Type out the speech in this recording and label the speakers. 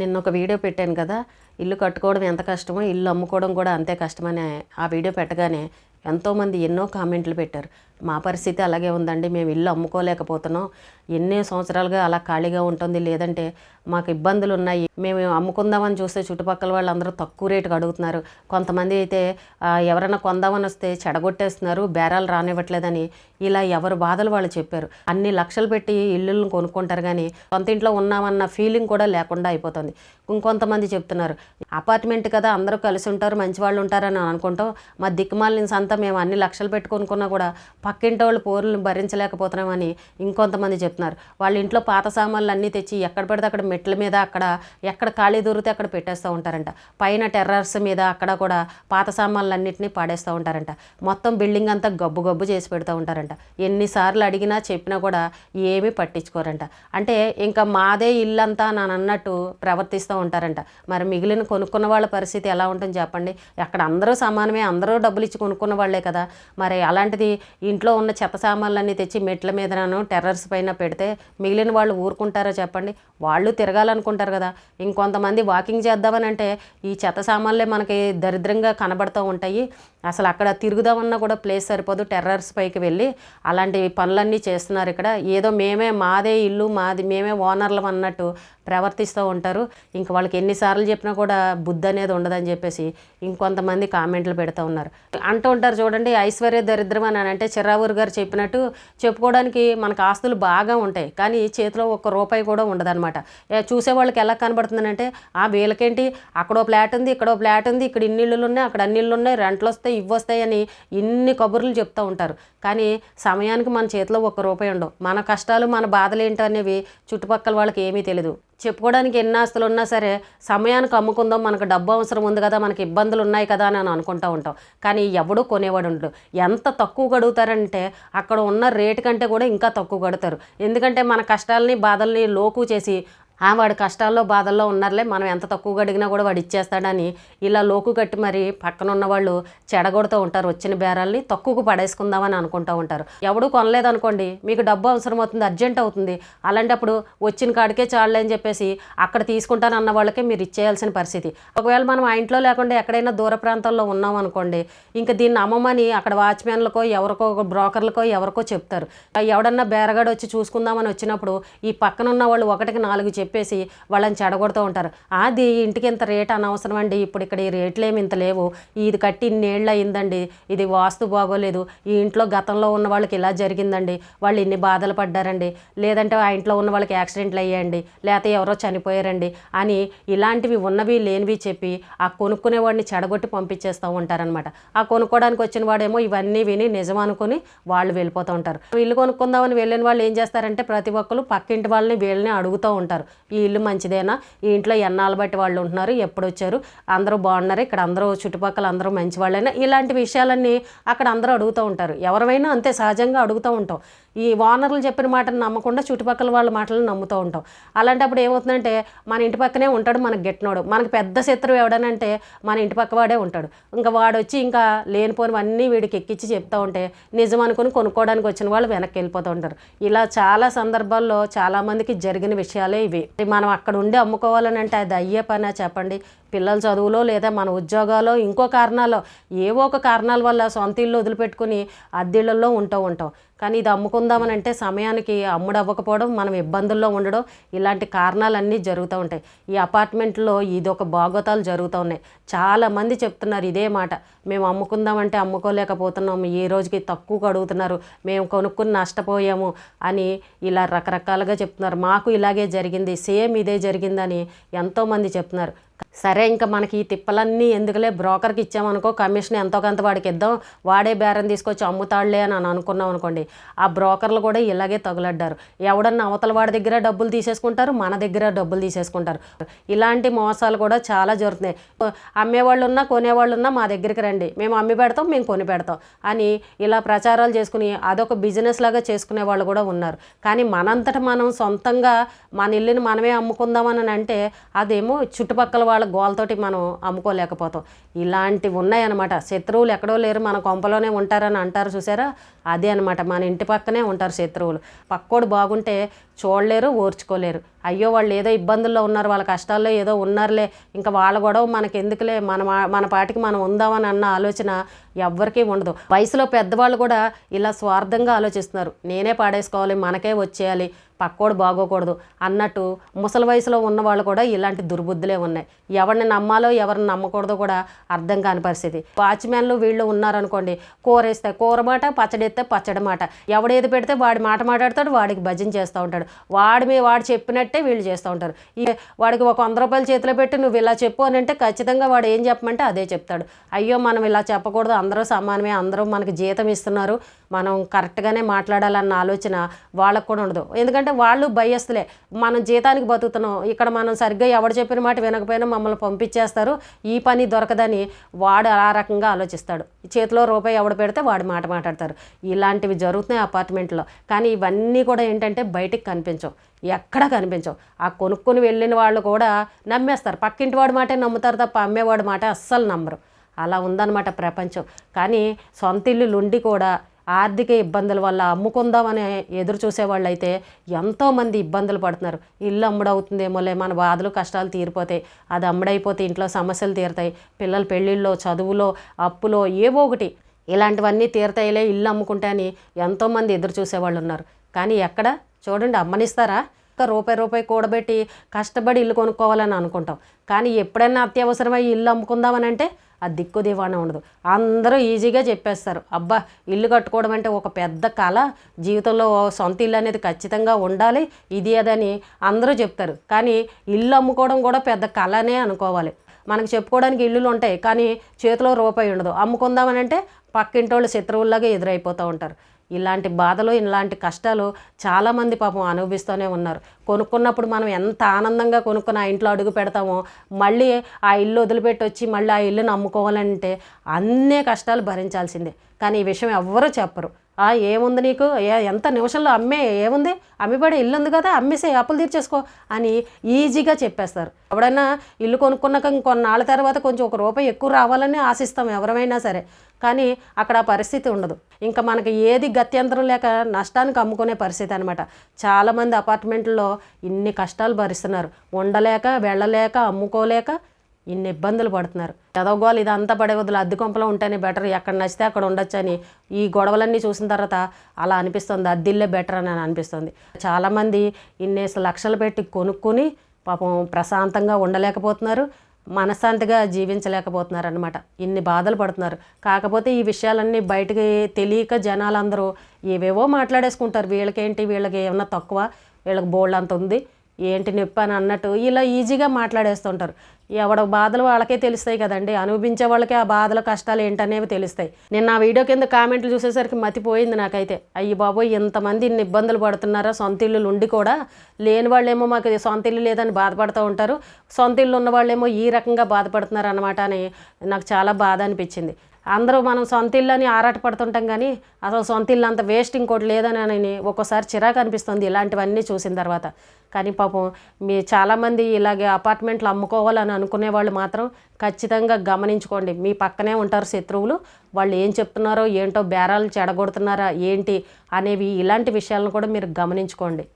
Speaker 1: నిన్న ఒక వీడియో పెట్టాను కదా ఇల్లు కట్టుకోవడం ఎంత కష్టమో ఇల్లు అమ్ముకోవడం కూడా అంతే కష్టమని ఆ వీడియో పెట్టగానే ఎంతోమంది ఎన్నో కామెంట్లు పెట్టారు. మా పరిస్థితి అలాగే ఉందండి మేము ఇల్లు అమ్ముకోలేకపోతున్నాం. ఎన్నో సంవత్సరాలుగా అలా ఖాళీగా ఉంటుంది. లేదంటే మాకు ఇబ్బందులు ఉన్నాయి. మేము అమ్ముకుందామని చూస్తే చుట్టుపక్కల వాళ్ళందరూ తక్కువ రేటుకు అడుగుతున్నారు. కొంతమంది అయితే ఎవరైనా కొందామని వస్తే చెడగొట్టేస్తున్నారు బేరాలు రానివ్వట్లేదని ఇలా ఎవరు బాధలు వాళ్ళు చెప్పారు. అన్ని లక్షలు పెట్టి ఇల్లులను కొనుక్కుంటారు కానీ సొంత ఇంట్లో ఉన్నామన్న ఫీలింగ్ కూడా లేకుండా అయిపోతుంది. ఇంకొంతమంది చెప్తున్నారు అపార్ట్మెంట్ కదా అందరూ కలిసి ఉంటారు మంచి వాళ్ళు ఉంటారని అనుకుంటాం. మా దిక్కుమాలిన సంతా మేము అన్ని లక్షలు పెట్టుకొనుకున్నా కూడా పక్కింటి వాళ్ళు పోరులను భరించలేకపోతున్నామని ఇంకొంతమంది చెప్తున్నారు. వాళ్ళ ఇంట్లో పాత సామాన్లు అన్నీ తెచ్చి ఎక్కడ పడితే అక్కడ మెట్ల మీద అక్కడ ఎక్కడ ఖాళీ దొరికితే అక్కడ పెట్టేస్తూ ఉంటారంట. పైన టెర్రర్స్ మీద అక్కడ కూడా పాత సామాన్లు అన్నింటినీ పాడేస్తూ ఉంటారంట. మొత్తం బిల్డింగ్ అంతా గబ్బు గబ్బు చేసి పెడుతూ ఉంటారంట. ఎన్నిసార్లు అడిగినా చెప్పినా కూడా ఏమీ పట్టించుకోరంట. అంటే ఇంకా మాదే ఇల్లంతా అని అన్నట్టు ప్రవర్తిస్తూ ఉంటారంట. మరి మిగిలిన కొనుక్కున్న వాళ్ళ పరిస్థితి ఎలా ఉంటుంది చెప్పండి? అక్కడ అందరూ సమానమే అందరూ డబ్బులు ఇచ్చి కొనుక్కున్న వాళ్ళే కదా. మరి అలాంటిది ఇంట్లో ఉన్న చెత్త సామాన్లన్నీ తెచ్చి మెట్ల మీదనను టెర్రర్స్ పైన పెడితే మిగిలిన వాళ్ళు ఊరుకుంటారా చెప్పండి. వాళ్ళు తిరగాలనుకుంటారు కదా. ఇంకొంతమంది వాకింగ్ చేద్దామని అంటే ఈ చెత్త సామాన్లే మనకి దరిద్రంగా కనబడుతూ ఉంటాయి. అసలు అక్కడ తిరుగుదామన్నా కూడా ప్లేస్ సరిపోదు. టెర్రర్స్ పైకి వెళ్ళి అలాంటి పనులన్నీ చేస్తున్నారు ఇక్కడ. ఏదో మేమే మాదే ఇల్లు మాది మేమే ఓనర్లం అన్నట్టు ప్రవర్తిస్తూ ఉంటారు. ఇంక వాళ్ళకి ఎన్నిసార్లు చెప్పినా కూడా బుద్ధి అనేది ఉండదని చెప్పేసి ఇంకొంతమంది కామెంట్లు పెడుతూ ఉన్నారు. అంటూ ఉంటారు చూడండి ఐశ్వర్య దరిద్రం అని అంటే చిరావూరు గారు చెప్పినట్టు చెప్పుకోవడానికి మనకు ఆస్తులు బాగా ఉంటాయి. కానీ చేతిలో ఒక్క రూపాయి కూడా ఉండదన్నమాట. చూసే వాళ్ళకి ఎలా కనబడుతుందంటే ఆ వీళ్ళకేంటి? అక్కడో ఫ్లాట్ ఉంది ఇక్కడో ఫ్లాట్ ఉంది ఇక్కడ ఇన్ని ఇళ్ళు ఉన్నాయి అక్కడ అన్ని ఇళ్ళు ఉన్నాయి రెంట్లు వస్తాయి ఇవి వస్తాయి అని ఇన్ని కబుర్లు చెప్తూ ఉంటారు. కానీ సమయానికి మన చేతిలో ఒక్క రూపాయి ఉండవు. మన కష్టాలు మన బాధలు ఏంటో అనేవి చుట్టుపక్కల వాళ్ళకి ఏమీ తెలియదు చెప్పుకోవడానికి ఎన్ని ఆస్తులు ఉన్నా సరే సమయానికి అమ్ముకుందాం మనకు డబ్బు అవసరం ఉంది కదా మనకి ఇబ్బందులు ఉన్నాయి కదా అని అనుకుంటూ ఉంటాం. కానీ ఎవడూ కొనేవాడు ఉండడు. ఎంత తక్కువ గడుగుతారంటే అక్కడ ఉన్న రేటు కంటే కూడా ఇంకా తక్కువ గడుతారు. ఎందుకంటే మన కష్టాలని బాధల్ని లోకు చేసి వాడు కష్టాల్లో బాధల్లో ఉన్నారులే మనం ఎంత తక్కువగా అడిగినా కూడా వాడు ఇచ్చేస్తాడని ఇలా లోకు కట్టి మరి పక్కన ఉన్న వాళ్ళు చెడగొడుతూ ఉంటారు వచ్చిన బేరాల్ని తక్కువకు పడేసుకుందామని అనుకుంటూ ఉంటారు. ఎవడూ కొనలేదనుకోండి మీకు డబ్బు అవసరం అవుతుంది అర్జెంట్ అవుతుంది. అలాంటప్పుడు వచ్చిన కాడికే చాలే అని చెప్పేసి అక్కడ తీసుకుంటాను అన్న వాళ్ళకే మీరు ఇచ్చేయాల్సిన పరిస్థితి. ఒకవేళ మనం ఆ ఇంట్లో లేకుండా ఎక్కడైనా దూర ప్రాంతాల్లో ఉన్నాం అనుకోండి ఇంకా దీన్ని అమ్మమని అక్కడ వాచ్మెన్లకో ఎవరికో బ్రోకర్లకో ఎవరికో చెప్తారు. ఎవడన్నా బేరగాడు వచ్చి చూసుకుందామని వచ్చినప్పుడు ఈ పక్కన ఉన్న వాళ్ళు ఒకటికి నాలుగు చెప్పేసి వాళ్ళని చెడగొడుతూ ఉంటారు. అది ఇంటికి ఇంత రేట్ అనవసరం అండి ఇప్పుడు ఇక్కడ ఈ రేట్లు ఏమి ఇంత లేవు. ఇది కట్టి ఇన్నేళ్ళు అయిందండి ఇది వాస్తు బాగోలేదు. ఈ ఇంట్లో గతంలో ఉన్న వాళ్ళకి ఇలా జరిగిందండి. వాళ్ళు ఇన్ని బాధలు పడ్డారండి. లేదంటే ఆ ఇంట్లో ఉన్న వాళ్ళకి యాక్సిడెంట్లు అయ్యాయండి. లేకపోతే ఎవరో చనిపోయారండి అని ఇలాంటివి ఉన్నవి లేనివి చెప్పి ఆ కొనుక్కునేవాడిని చెడగొట్టి పంపించేస్తూ ఉంటారనమాట ఆ కొనుక్కోవడానికి వచ్చిన వాడేమో ఇవన్నీ విని నిజం అనుకుని వాళ్ళు వెళ్ళిపోతూ ఉంటారు. ఇల్లు కొనుక్కుందామని వెళ్ళిన వాళ్ళు ఏం చేస్తారంటే ప్రతి ఒక్కరు పక్కింటి వాళ్ళని వీళ్ళని అడుగుతూ ఉంటారు. ఈ ఇల్లు మంచిదేనా? ఈ ఇంట్లో ఎన్నాళ్ళు బట్టి వాళ్ళు ఉంటున్నారు? ఎప్పుడు వచ్చారు? అందరూ బాగున్నారు? ఇక్కడ అందరూ చుట్టుపక్కల అందరూ మంచి వాళ్ళైనా ఇలాంటి విషయాలన్నీ అక్కడ అందరూ అడుగుతూ ఉంటారు. ఎవరైనా అంతే సహజంగా అడుగుతూ ఉంటాం. ఈ ఓనర్లు చెప్పిన మాటను నమ్మకుండా చుట్టుపక్కల వాళ్ళ మాటలను నమ్ముతూ ఉంటాం. అలాంటప్పుడు ఏమవుతుందంటే మన ఇంటి పక్కనే ఉంటాడు మనకు గెట్టినోడు. మనకు పెద్ద శత్రువు ఎవడనంటే మన ఇంటి పక్క వాడే ఉంటాడు. ఇంకా వాడు వచ్చి ఇంకా లేనిపోనివన్నీ వీడికి ఎక్కించి చెప్తా ఉంటే నిజం అనుకుని కొనుక్కోవడానికి వచ్చిన వాళ్ళు వెనక్కి వెళ్ళిపోతూ ఉంటారు. ఇలా చాలా సందర్భాల్లో చాలామందికి జరిగిన విషయాలే ఇవి. మనం అక్కడ ఉండి అమ్ముకోవాలని అంటే అది అయ్యే పనా చెప్పండి. పిల్లల చదువులో లేదా మన ఉద్యోగాలో ఇంకో కారణాలో ఏవో ఒక కారణాల వల్ల సొంత ఇల్లు వదిలిపెట్టుకుని అద్దెళ్ళల్లో ఉంటూ ఉంటాం. కానీ ఇది అమ్ముకుందామని అంటే సమయానికి అమ్ముడు అవ్వకపోవడం మనం ఇబ్బందుల్లో ఉండడం ఇలాంటి కారణాలన్నీ జరుగుతూ ఉంటాయి. ఈ అపార్ట్మెంట్లో ఇది ఒక బాగోతాలు జరుగుతూ ఉన్నాయి. చాలామంది చెప్తున్నారు ఇదే మాట. మేము అమ్ముకుందామంటే అమ్ముకోలేకపోతున్నాము ఈ రోజుకి తక్కువ అడుగుతున్నారు. మేము కొనుక్కుని నష్టపోయాము అని ఇలా రకరకాలుగా చెప్తున్నారు. మాకు ఇలాగే జరిగింది. సేమ్ ఇదే జరిగిందని ఎంతోమంది చెప్తున్నారు. సరే ఇంకా మనకి ఈ తిప్పలన్నీ ఎందుకులే? బ్రోకర్కి ఇచ్చామనుకో కమిషన్ ఎంతో కొంత వాడికి ఇద్దాం. వాడే బేరం తీసుకొచ్చి అమ్ముతాడులే అని అనుకున్నాం అనుకోండి. ఆ బ్రోకర్లు కూడా ఇలాగే తగులడ్డారు. ఎవడన్నా అవతల వాడి దగ్గర డబ్బులు తీసేసుకుంటారు మన దగ్గర డబ్బులు తీసేసుకుంటారు. ఇలాంటి మోసాలు కూడా చాలా జరుగుతున్నాయి. అమ్మేవాళ్ళు ఉన్నా కొనేవాళ్ళు ఉన్నా మా దగ్గరికి రండి. మేము అమ్మి పెడతాం మేము కొని పెడతాం అని ఇలా ప్రచారాలు చేసుకుని అదొక బిజినెస్ లాగా చేసుకునే వాళ్ళు కూడా ఉన్నారు. కానీ మనంతట మనం సొంతంగా మన ఇల్లుని మనమే అమ్ముకుందామని అంటే అదేమో చుట్టుపక్కల వాళ్ళ గోలతోటి మనం అమ్ముకోలేకపోతాం. ఇలాంటివి ఉన్నాయన్నమాట. శత్రువులు ఎక్కడో లేరు. మన కొంపలోనే ఉంటారని అంటారు చూసారా? అదే అనమాట మన ఇంటి పక్కనే ఉంటారు శత్రువులు. పక్కోడు బాగుంటే చూడలేరు ఓర్చుకోలేరు. అయ్యో వాళ్ళు ఏదో ఇబ్బందుల్లో ఉన్నారు వాళ్ళ కష్టాల్లో ఏదో ఉన్నారులే. ఇంకా వాళ్ళ గొడవ మనకి ఎందుకులే మన మా- మన పాటికి మనం ఉందామని అన్న ఆలోచన ఎవ్వరికీ ఉండదు. వయసులో పెద్దవాళ్ళు కూడా ఇలా స్వార్థంగా ఆలోచిస్తున్నారు. నేనే పాడేసుకోవాలి మనకే వచ్చేయాలి పక్కోడు బాగోకూడదు అన్నట్టు ముసలి వయసులో ఉన్న వాళ్ళు కూడా ఇలాంటి దుర్బుద్ధులే ఉన్నాయి. ఎవరిని నమ్మాలో ఎవరిని నమ్మకూడదో కూడా అర్థం కాని పరిస్థితి. వాచ్మెన్లు వీళ్ళు ఉన్నారనుకోండి కూర వేస్తే కూర మాట పచ్చడి చేస్తే పచ్చడి మాట ఎవడేది పెడితే వాడి మాట మాట్లాడతాడు వాడికి భజన చేస్తూ ఉంటాడు. వాడి మీ వాడు చెప్పినట్టే వీళ్ళు చేస్తూ ఉంటారు. ఈ వాడికి ఒక వంద రూపాయలు చేతిలో పెట్టి నువ్వు ఇలా చెప్పు అని అంటే ఖచ్చితంగా వాడు ఏం చెప్పమంటే అదే చెప్తాడు. అయ్యో మనం ఇలా చెప్పకూడదు. అందరూ సమానమే అందరూ మనకి జీతం ఇస్తున్నారు. మనం కరెక్ట్గానే మాట్లాడాలన్న ఆలోచన వాళ్ళకు కూడా ఉండదు. ఎందుకంటే వాళ్ళు భయస్తులే. మనం జీతానికి బతుకుతున్నాం. ఇక్కడ మనం సరిగ్గా ఎవడు చెప్పిన మాట వినకపోయినా మమ్మల్ని పంపించేస్తారు. ఈ పని దొరకదని వాడు ఆ రకంగా ఆలోచిస్తాడు. చేతిలో రూపాయి ఎవడు పెడితే వాడు మాట మాట్లాడతారు. ఇలాంటివి జరుగుతున్నాయి అపార్ట్మెంట్లో. కానీ ఇవన్నీ కూడా ఏంటంటే బయటికి కనిపించవు. ఎక్కడా కనిపించవు. ఆ కొనుక్కొని వెళ్ళిన వాళ్ళు కూడా నమ్మేస్తారు. పక్కింటి వాడి మాటే నమ్ముతారు తప్ప అమ్మేవాడి మాట అస్సలు నమ్మరు. అలా ఉందన్నమాట ప్రపంచం. కానీ సొంత ఇల్లులు ఉండి కూడా ఆర్థిక ఇబ్బందుల వల్ల అమ్ముకుందామని ఎదురు చూసేవాళ్ళు అయితే ఎంతోమంది ఇబ్బందులు పడుతున్నారు. ఇల్లు అమ్ముడవుతుందేమోలే మన బాధలు కష్టాలు తీరిపోతాయి. అది అమ్ముడైపోతే ఇంట్లో సమస్యలు తీరుతాయి. పిల్లల పెళ్ళిళ్ళలో చదువులో అప్పులో ఏవో ఒకటి ఇలాంటివన్నీ తీరతాయిలే ఇల్లు అమ్ముకుంటే అని ఎంతోమంది ఎదురు చూసేవాళ్ళు ఉన్నారు. కానీ ఎక్కడ? చూడండి అమ్మనిస్తారా? ఒక్క రూపాయి రూపాయి కూడబెట్టి కష్టపడి ఇల్లు కొనుక్కోవాలని అనుకుంటాం. కానీ ఎప్పుడైనా అత్యవసరమై ఇల్లు అమ్ముకుందామని అంటే అది దిక్కు దివాణం ఉండదు. అందరూ ఈజీగా చెప్పేస్తారు అబ్బా ఇల్లు కట్టుకోవడం అంటే ఒక పెద్ద కళ. జీవితంలో సొంత ఇల్లు అనేది ఖచ్చితంగా ఉండాలి. ఇది అదని అందరూ చెప్తారు. కానీ ఇల్లు అమ్ముకోవడం కూడా పెద్ద కళనే అనుకోవాలి. మనకు చెప్పుకోవడానికి ఇల్లులు ఉంటాయి కానీ చేతిలో రూపాయి ఉండదు. అమ్ముకుందామని అంటే పక్కింటోళ్ళు శత్రువుల్లాగా ఎదురైపోతూ ఉంటారు. ఇలాంటి బాధలు ఇలాంటి కష్టాలు చాలామంది పాపం అనుభవిస్తూనే ఉన్నారు. కొనుక్కున్నప్పుడు మనం ఎంత ఆనందంగా కొనుక్కుని ఆ ఇంట్లో అడుగు పెడతామో మళ్ళీ ఆ ఇల్లు వదిలిపెట్టి వచ్చి మళ్ళీ ఆ ఇల్లును అమ్ముకోవాలంటే అన్నే కష్టాలు భరించాల్సిందే. కానీ ఈ విషయం ఎవ్వరూ చెప్పరు. ఏముంది నీకు? ఎంత నిమిషంలో అమ్మే? ఏముంది? అమ్మిపడే ఇల్లు ఉంది కదా అమ్మేసే అప్పులు తీర్చేసుకో అని ఈజీగా చెప్పేస్తారు. ఎవడైనా ఇల్లు కొనుక్కున్నాక కొన్నాళ్ళ తర్వాత కొంచెం ఒక రూపాయి ఎక్కువ రావాలని ఆశిస్తాం ఎవరైనా సరే. కానీ అక్కడ ఆ పరిస్థితి ఉండదు. ఇంకా మనకి ఏది గత్యంతరం లేక నష్టానికి అమ్ముకునే పరిస్థితి అనమాట చాలామంది అపార్ట్మెంట్లో ఇన్ని కష్టాలు భరిస్తున్నారు. ఉండలేక వెళ్ళలేక అమ్ముకోలేక ఇన్ని ఇబ్బందులు పడుతున్నారు. చదవగోలు ఇదంతా పడే వదిలి అద్దె కొంపలో ఉంటేనే బెటర్ ఎక్కడ నచ్చితే అక్కడ ఉండొచ్చు అని ఈ గొడవలన్నీ చూసిన తర్వాత అలా అనిపిస్తుంది అద్దిల్లే బెటర్ అని అనిపిస్తుంది. చాలామంది ఇన్నేసి లక్షలు పెట్టి కొనుక్కొని పాపం ప్రశాంతంగా ఉండలేకపోతున్నారు మనశ్శాంతిగా జీవించలేకపోతున్నారు అనమాట ఇన్ని బాధలు పడుతున్నారు. కాకపోతే ఈ విషయాలన్నీ బయటకి తెలియక జనాలందరూ ఏవేవో మాట్లాడేసుకుంటారు. వీళ్ళకేంటి వీళ్ళకి ఏమన్నా తక్కువ వీళ్ళకి బోల్డ్ అంత ఉంది. ఏంటి నొప్పి అని అన్నట్టు ఇలా ఈజీగా మాట్లాడేస్తుంటారు. ఎవడ బాధలు వాళ్ళకే తెలుస్తాయి కదండి. అనుభవించే వాళ్ళకే ఆ బాధలు కష్టాలు ఏంటనేవి తెలుస్తాయి. నేను నా వీడియో కింద కామెంట్లు చూసేసరికి మతిపోయింది నాకైతే. అయ్యి బాబోయ్ ఇంతమంది ఇన్ని ఇబ్బందులు పడుతున్నారా? సొంత ఇల్లులు ఉండి కూడా లేని వాళ్ళేమో మాకు సొంత ఇల్లు లేదని బాధపడుతూ ఉంటారు. సొంత ఇల్లు ఉన్న వాళ్ళేమో ఈ రకంగా బాధపడుతున్నారు అనమాట అని నాకు చాలా బాధ అనిపించింది. అందరూ మనం సొంత ఇల్లని ఆరాటపడుతుంటాం కానీ అసలు సొంత ఇల్లు అంత వేస్ట్ ఇంకోటి లేదని అని ఒక్కోసారి చిరాకు అనిపిస్తుంది ఇలాంటివన్నీ చూసిన తర్వాత. కానీ పాపం మీ చాలామంది ఇలాగే అపార్ట్మెంట్లు అమ్ముకోవాలని అనుకునే వాళ్ళు మాత్రం ఖచ్చితంగా గమనించుకోండి. మీ పక్కనే ఉంటారు శత్రువులు. వాళ్ళు ఏం చెప్తున్నారో ఏంటో బేరాలు చెడగొడుతున్నారా ఏంటి అనేవి ఇలాంటి విషయాలను కూడా మీరు గమనించుకోండి.